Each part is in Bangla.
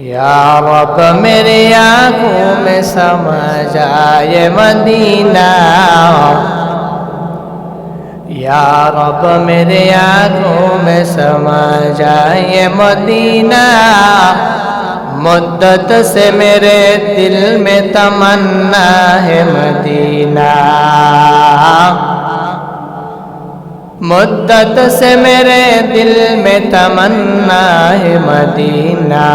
या रब मेरे आँखों में समझ आए मदीना। या रब मेरे आँखों में समझ आए मदीना। मुद्दत से मेरे दिल में तमन्ना है मदीना। मुद्दत से मेरे दिल में तमन्ना है मदीना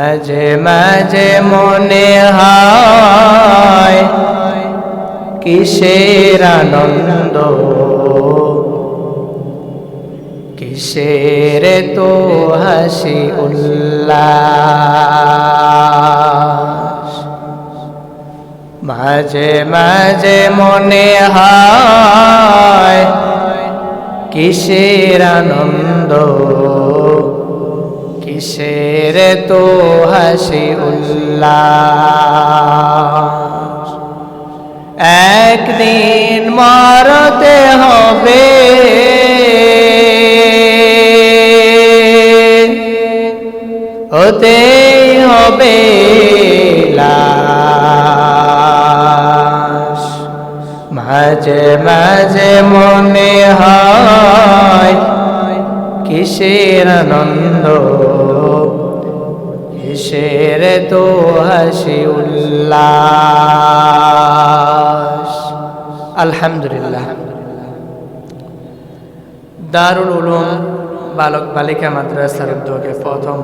মাঝে মাঝে মনে হয় কিসের আনন্দ কিসের তো হাসি উল্লাস মাঝে মাঝে মনে হয় কিসের আনন্দ? কিসের তো হাসি উল্লাস? একদিন মরতে হবে। হতেই হবে লাশ। মাঝে মাঝে মনে হয় কিসের আনন্দ? কিসের তো হাসি উল্লাস? আলহামদুলিল্লাহ। দারুল উলুম বালক বালিকা মাদ্রাসার উদ্যোগে প্রথম,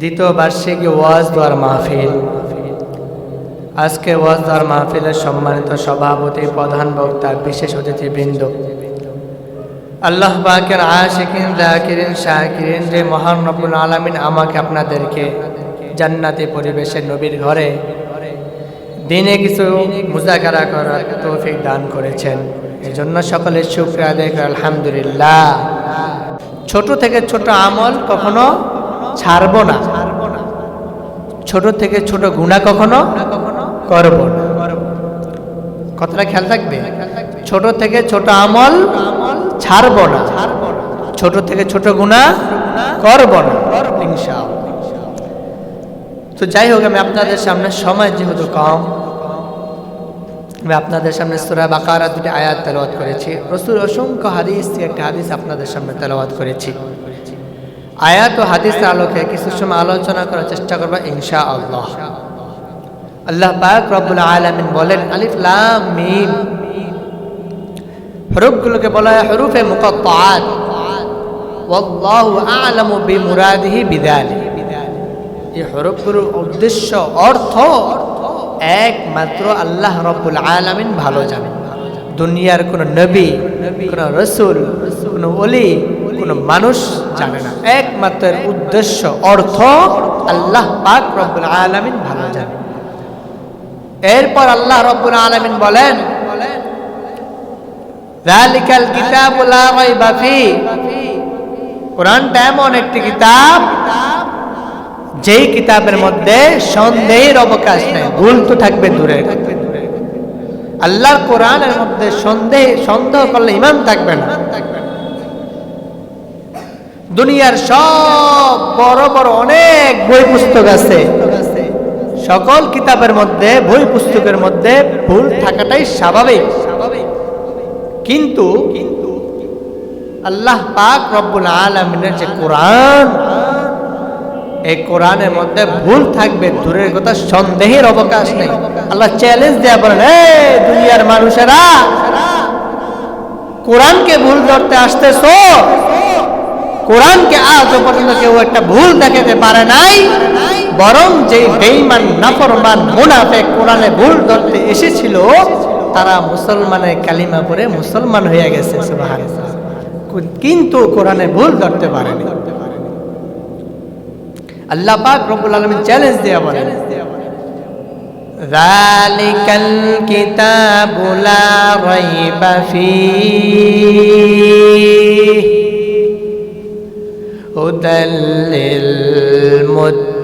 দ্বিতীয় বার্ষিকী ওয়াজ দোয়ার মাহফিল। আজকে ওয়াজ দোয়ার মাহফিলের সম্মানিত সভাপতি, প্রধান বক্তা, বিশেষ অতিথিবৃন্দ। আল্লাহ পাকের আশিকিন, জাকিরিন, শাকিরিন, যে মহান রব্বুল আলামিন আমাকে আপনাদেরকে জান্নাতি পরিবেশের নবীর ঘরে দিনে কিছু মুজাকারা করার তৌফিক দান করেছেন। এজন্য সকলের শুক্রিয়া করে, আলহামদুলিল্লাহ। ছোট থেকে ছোট আমল কখনো ছাড়ব না। ছোট থেকে ছোট গুণা কখনো করব। কথাটা খেয়াল থাকবে? ছোট থেকে ছোট আমল ছাড়ব না। ছোট থেকে ছোট গুণা করব না তো যাই হোক, আমি আপনাদের সামনে সময় যেহেতু কম, আমি আপনাদের সামনে সুরা বাকারা দুটি আয়াত তেলাওয়াত করেছি। রসুল অসংখ্য হাদিস থেকে একটা হাদিস আপনাদের সামনে তেলাওয়াত করেছি। আয়াত ও হাদিসের আলোকে কিছু সময় আলোচনা করার চেষ্টা করব ইনশা আল্লাহ আল্লাহ পাক রব্বুল আলামিন বলেন, আলিফ লাম মিম। হরফগুলোকে বলা হয় হরুফে মুকাত্তাআত। ওয়াল্লাহু আ'লামু বিমুরাদিহি বিযালিক এই হরফগুলোর উদ্দেশ্য, অর্থ একমাত্র আল্লাহ রব্বুল আলামিন ভালো জানেন। দুনিয়ার কোন নবী, কোন রসুল, কোন অলি কোন মানুষ জানে না। একমাত্র উদ্দেশ্য, অর্থ আল্লাহ পাক রব্বুল আলামিন এরপর আল্লাহ রব্বুল আলামিন বলেন কোরআনটা এমন একটি কিতাব, যেই কিতাবের মধ্যে সন্দেহের অবকাশ নেই, ভুল তো থাকবে দূরে। আল্লাহর কোরআনের মধ্যে সন্দেহ সন্দেহ করলে ইমান থাকবে না। দুনিয়ার সব বড় বড় অনেক বই পুস্তক আছে। সকল কিতাবের মধ্যে, বই পুস্তকের মধ্যে ভুল থাকাটাই স্বাভাবিক। কিন্তু আল্লাহ পাক রব্বুল আলমিনের যে কোরআন, এই কোরআনের মধ্যে ভুল থাকবে, দূরের কথা সন্দেহের অবকাশ নেই। আল্লাহ চ্যালেঞ্জ দেয়া বলেন দুনিয়ার মানুষেরা, কোরআনকে ভুল ধরতে আসতেছ? কোরআনকে আজ পর্যন্ত কেউ একটা ভুল দেখাতে পারে নাই? বরং যে বেইমান নাফরমান মুনাফে কোরআনে ভুল ধরতে এসেছিল তারা মুসলমানের কালিমা পরে মুসলমান হয়ে গেছে সুবহানাল্লাহ কিন্তু কোরআনে ভুল ধরতে পারেনি আল্লাহ পাক রব্বুল আলামিন চ্যালেঞ্জ দেয়া বলেন ذلك الكتاب لا ريب فيه هدى للمتقين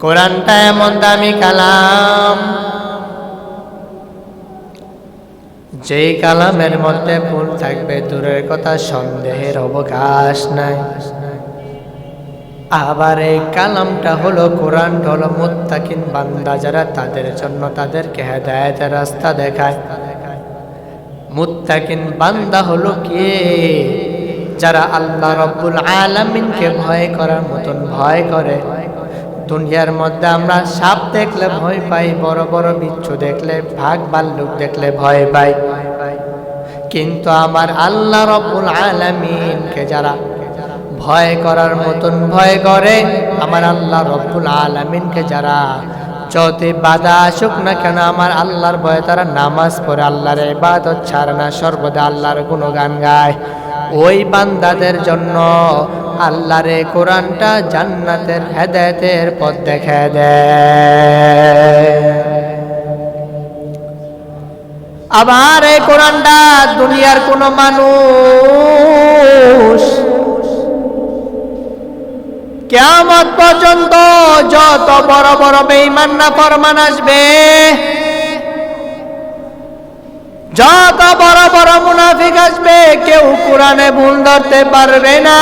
কোরআনটা এমন দামি কালাম যেই কালামের মধ্যে ভুল থাকবে দূরের কথা সন্দেহের অবকাশ নাই। আবার এই কালামটা হলো কোরআনটা হলো মুত্তাকিন বান্দা যারা তাদের জন্য তাদেরকে হেদায়েতের রাস্তা দেখায়। মুত্তাকিন বান্দা হলো কে? যারা আল্লাহ রব্বুল আলামিনকে ভয় করার মতন ভয় করে। দুনিয়ার মধ্যে আমরা সাপ দেখলে ভয় পাই, বড় বড় বিচ্ছু দেখলে, ভাগ বাল্লুক দেখলে ভয় পাই। কিন্তু আমার আল্লাহ রব্বুল আলামিনকে যারা ভয় করার মতন ভয় করে। আমার আল্লাহ রব্বুল আলামিনকে যারা যত বাধা আসুক না কেন, আমার আল্লাহর ভয়ে তারা নামাজ পড়ে, আল্লাহর এ ইবাদত ছাড়ে না, সর্বদা আল্লাহর কোনো গান গায়। ওই বান্দাদের জন্য আল্লাহর কোরআনটা জান্নাতের হেদায়েতের পথ দেখে দেয় আবার এই কোরআনটা দুনিয়ার কোনো মানুষ কেমন পর্যন্ত যত বড় বড় বেঈমান না ফরমান আসবে, যত বড় বড় মুনাফিক আসবে, কেউ কোরআনে ভুল ধরতে পারবে না।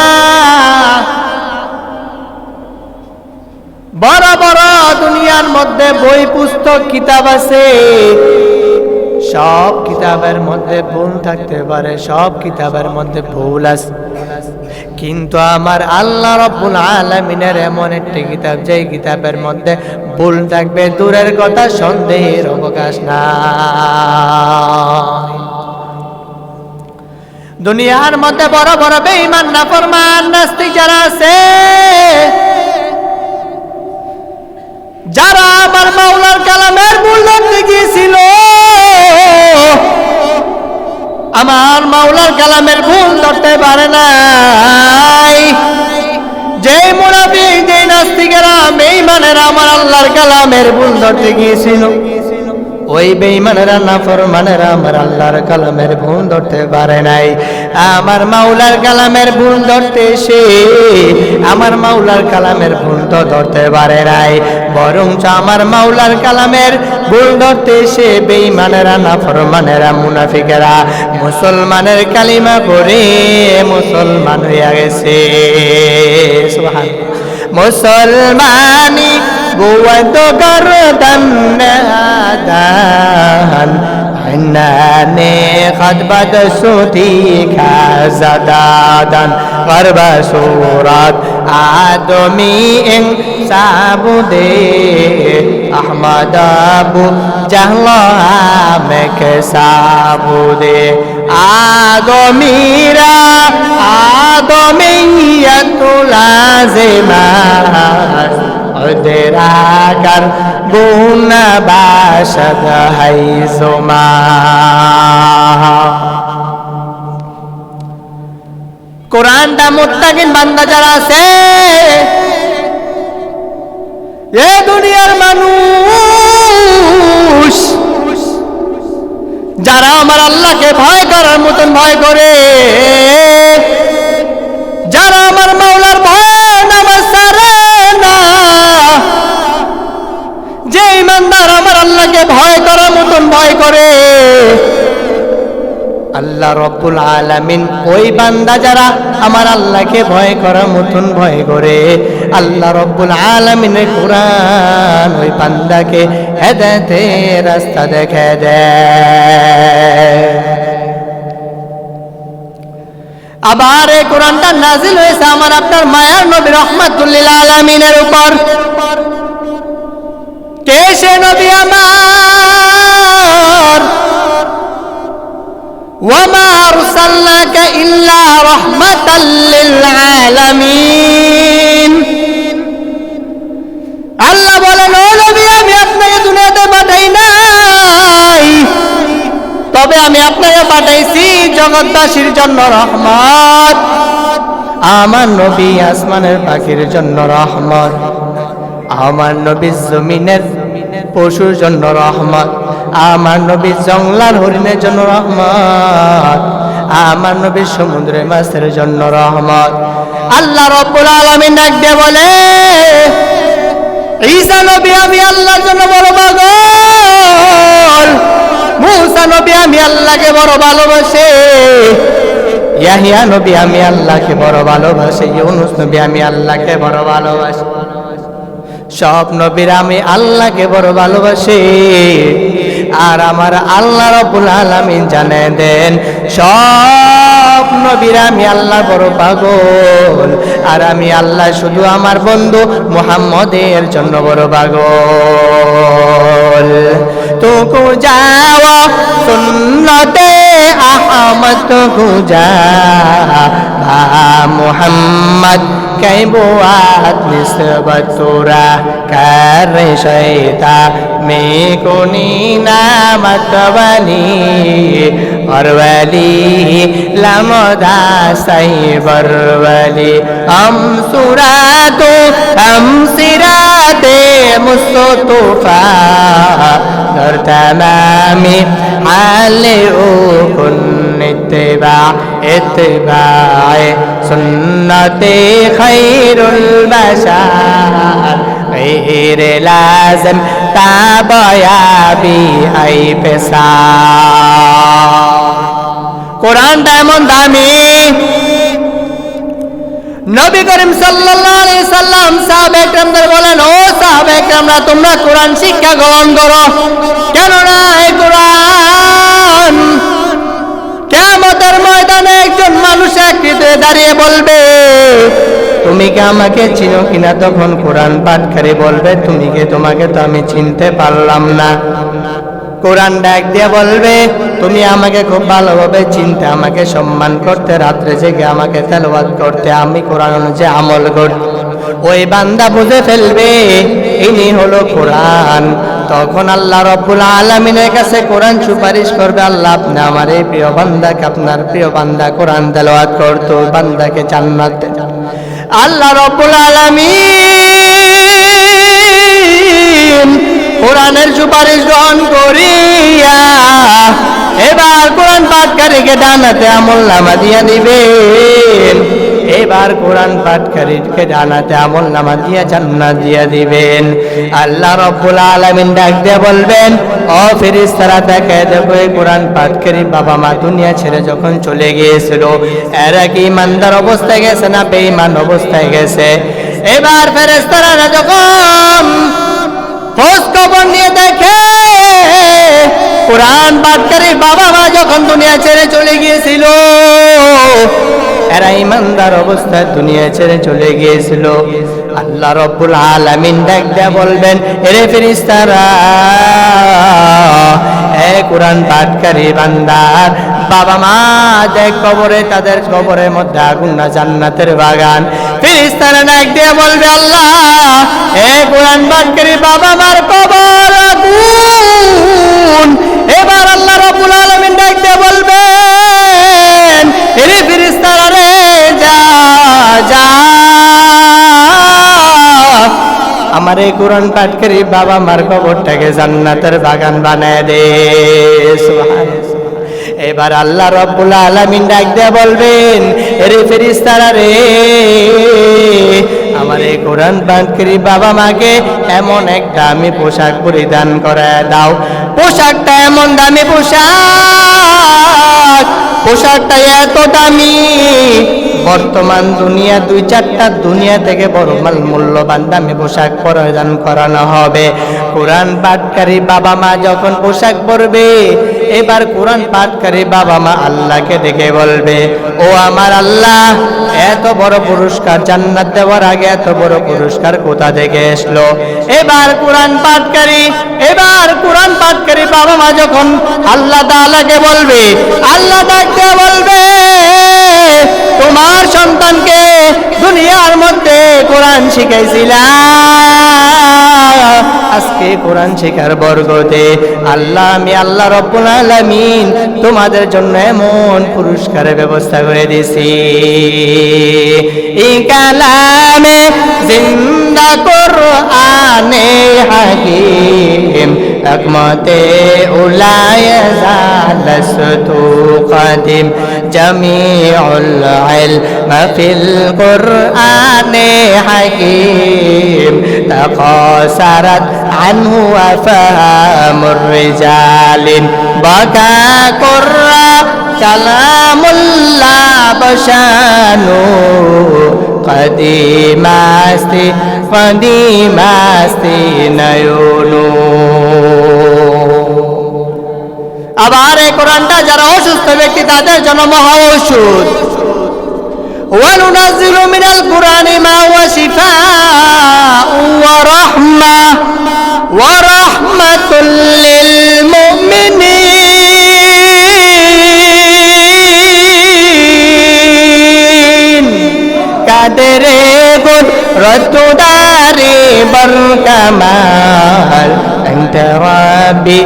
বড় বড় দুনিয়ার মধ্যে বই, পুস্তক, কিতাব আছে। সব কিতাবের মধ্যে ভুল থাকতে পারে, সব কিতাবের মধ্যে ভুল আছে। কিন্তু আমার আল্লাহ রব্বুল আলমিনের এমন একটি কিতাব, যেই কিতাবের মধ্যে ভুল থাকবে, দূরের কথা সন্দেহের অবকাশ না দুনিয়ার মধ্যে বড় বড় বেঈমান না ফরমান নাস্তিক যারা আছে, যারা আমার মাওলার কালামের ধরতে গিয়েছিল আমার মাওলার কালামের ভুল ধরতে পারে নাই। যে মুনাফিক, যে নাস্তিকেরা, বেঈমানেরা আমার আল্লাহর কালামের ভুল ধরতে গিয়েছিল। ওই বেঈমানেরা না ফরমানেরা আমার আল্লাহর কালামের ভুল ধরতে পারে নাই। আমার মাওলার কালামের ভুল ধরতে এসে আমার মাওলার কালামের ভুল তো ধরতে পারে নাই। বরঞ্চ আমার মাওলার কালামের ভুল ধরতে এসে বেঈমানেরা না ফরমানেরা মুনাফিকেরা মুসলমানের কালিমা পড়ে মুসলমান হইয়া গেছে। মুসলমানি قوة قردا نادان عناني قد بد سوتيك زدادا غرب سورات آدمي إن سابودي أحمد أبو جهل آمك سابودي آدميرا آدمية لازمة তেরাকার গুণ বাসদ হাই সোমা কোরআনটা মুত্তাকিন বান্দা যারা আছে, এ দুনিয়ার মানুষ, যারা আমার আল্লাহকে ভয় করার মতন ভয় করে, যারা আমার মাওলার ভয় ইমানদার আমার আল্লাহকে ভয় করার মতন ভয় করে। আল্লাহ রব্বুল আলামিন ওই বান্দা যারা আমার আল্লাহকে ভয় করার মতন ভয় করে, আল্লাহ রব্বুল আলামিনের কোরআন ওই বান্দাকে হেদায়েতে রাস্তা দেখে দেয়। আবার এই কোরআনটা নাজিল হয়েছে আমার আপনার মায়ার নবী রহমাতুল্লিল আলামিনের উপর। ওরে নবী আমার। ওয়ামা আরসালনাকা ইল্লা রাহমাতাল আলামিন। আল্লাহ বলেন, ও নবী, আমি আপনাকে দুনিয়াতে পাঠাই নাই। তবে আমি আপনাকে পাঠাইছি জগৎবাসীর জন্য রহমত। আমার নবী আসমানের পাখির জন্য রহমত। আমার নবী জমিনের পশুর জন্য রহমত, আমার নবী জংলার হরিণের জন্য রহমত, আমার নবী সমুদ্রে মাছের জন্য রহমত। আল্লাহ রব্বুল আলামিন ডাক দিয়ে বলে, ঈসা নবী আমি আল্লাহর জন্য বড় পাগল। মুসা নবী আমি আল্লাহকে বড় ভালোবাসে। ইয়াহিয়া নবী আমি আল্লাহকে বড় ভালোবাসি। ইউনুস নবী আমি আল্লাহকে বড় ভালোবাসি। সব নবীর আমি আল্লাহকে বড় ভালোবাসি। আর আমার আল্লাহ রবুল আলমিন জানে দেন, সব নবীর আমি আল্লাহ বড় পাগল। আর আমি আল্লাহ শুধু আমার বন্ধু মোহাম্মদের জন্য বড় পাগল। তো যাওয়া সুন্নতে আহমদ গুজা মোহাম্মদ कैबुआत निस्बतुरा कर शैता में कुनी नामत बनी और वली लमदा सही बरवली हम सुरातो हम सिराते मुस्तफा در تمام حال او کن اتباع اتباع سنت خیر البشر غیر لازم تابعی ای পেশা কোরআনটা এমন দামি নবী করিম সাল্লাম সাহাবে একরামদের বলেন, ও সাহাবে একরামরা, তোমরা কোরআন শিক্ষা গ্রহণ করো। কেননা এই কোরআন কিয়ামতের ময়দানে একজন মানুষ একত্রিত দাঁড়িয়ে বলবে, তুমি কি আমাকে চিনো কিনা? তখন কোরআন পাঠকারী বলবে, তুমি কি তোমাকে তো আমি চিনতে পারলাম না। কোরআন ডাক দিয়ে বলবে, তুমি আমাকে খুব ভালোভাবে চিনতে, আমাকে সম্মান করতে, রাত্রে জেগে আমাকে তেলবাদ করতে, আমি কোরআন অনুযায়ী আমল করতে ওই বান্দা বুঝে ফেলবে, ইনি হলো কোরআন তখন আল্লাহ রব্বুল আলমিনের কাছে কোরআন সুপারিশ করবে, আল্লাহ, আপনি আমার এই প্রিয় বান্দাকে, আপনার প্রিয় বান্দা কোরআন তেলাওয়াত করতো, বান্দাকে জান্নাত। আল্লাহ রব্বুল আলামিন কোরআনের সুপারিশ গ্রহণ করিয়া এবার কোরআন পাঠকারীকে ডানাতে আমল নামা দিয়া দিবেন এবার কোরআন পাঠকারীকে ডানাতে আমল নামা দিয়া জান্নাত দিয়া দিবেন। আল্লাহ রব্বুল আলামিন ডাক দিয়ে বলবেন, ও ফেরেশতারা, দেখে, দেখো কোরআন পাঠকারী বাবা মা দুনিয়া ছেড়ে যখন চলে গিয়েছিল, এরা কি ইমানদার অবস্থায় গেছে না বেঈমান অবস্থায় গেছে? এবার ফেরেশতারা যখন খোঁজ খবর নিয়ে দেখে। কোরআন পাঠকারী বাবা মা যখন দুনিয়া ছেড়ে চলে গিয়েছিল, এরা ইমানদার অবস্থায় দুনিয়া ছেড়ে চলে গিয়েছিল। আল্লাহ রব্বুল আলামিন ডাক দেয়া বলবেন, এরে ফেরেশতারা, এ কোরআন পাঠকারী বান্দার বাবা মা, দেখ কবরে, তাদের কবরের মধ্যে আগুন না, জান্নাতের বাগান। ফেরেশতারা ডাক দিয়ে বলবে, আল্লাহ, এ কোরআন পাঠকারী বাবা মার কবর আগুন। এবার আল্লাহ রাব্বুল আলামিন ডাক দিয়ে বলবেন, এরে ফেরেশতারা রে, যা যা। আমার এই কোরআন পাঠকারী বাবা মার কবরটাকে জান্নাতের বাগান বানায় দে, সুবহানাল্লাহ। এবার আল্লাহ রব্বুল আলামিন ডাক দিয়ে বলবেন, এরে ফেরেশতারা রে, আমার এই কোরআন পাঠকারী বাবা মাকে এমন এক দামি পোশাক পরিধান করায় দাও। পোশাকটা এমন দামি পোশাক, পোশাকটা এত দামি। বর্তমান দুনিয়া, দুই চারটা দুনিয়া থেকে বড় মাল মূল্যবান দামি পোশাক পরিধান করানো হবে। কোরআন পাঠকারী বাবা মা যখন পোশাক পরবে এবার কোরআন পাঠকারী বাবা মা আল্লাহকে ডেকে বলবে, ও আমার আল্লাহ, এত বড় পুরস্কার জান্নাত দেওয়ার আগে এত বড় পুরস্কার কোথা থেকে আসলো এবার কোরআন পাঠকারী এবার কোরআন পাঠকারী বাবা মা যখন আল্লাহ তাআলাকে বলবে, আল্লাহ তাকে বলবে, তোমার সন্তানকে দুনিয়ার মধ্যে কোরআন শিখাইছিলাম। আজকে কোরআন শেখার বর্গতে আল্লাহ আমি আল্লাহ রব্বুল আলামিন তোমাদের জন্য এমন পুরস্কারের ব্যবস্থা করে দিছি এই কালামে জিন্দা কোরআনে হাকিম একমতে উলায় জালস্তু قديم جميع العلم في القرآن حكيم قاصرت عنه أفهام الرجال بكى قرى كلام الله بشانو قديم استي قديم استي নয়নো আবার এই কোরআনটা যারা অসুস্থ ব্যক্তি তাদের জন্য মহা ওষুধ وننزل من القرآن ما ورحمة للمؤمنين قدر قد رد داري بالكمال أنت ربي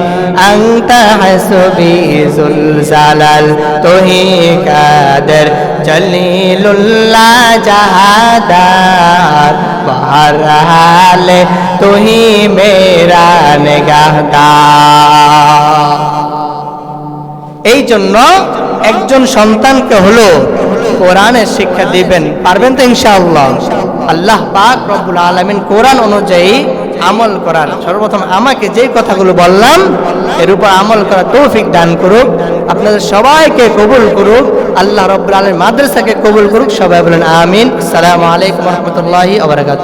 أنت حسبي ذو الجلال تهي قادر جليل الله جهادار হালে তুহি মেরা নেগাহদার এই জন্য একজন সন্তানকে হলো কোরআনের শিক্ষা দিবেন। পারবেন তো ইনশাআল্লাহ? আল্লাহ পাক রব্বুল আলামিন কোরআন অনুযায়ী আমল করার। সর্বপ্রথম আমাকে যে কথাগুলো বললাম এর উপর আমল করা তৌফিক দান করুক। আপনাদের সবাইকে কবুল করুক। আল্লাহ রব্বুল আলমীর মাদ্রাসাকে কবুল করুক। সবাই বলেন আমিন। সালামু আলাইকুম রহমতুল্লাহি আবরাকাত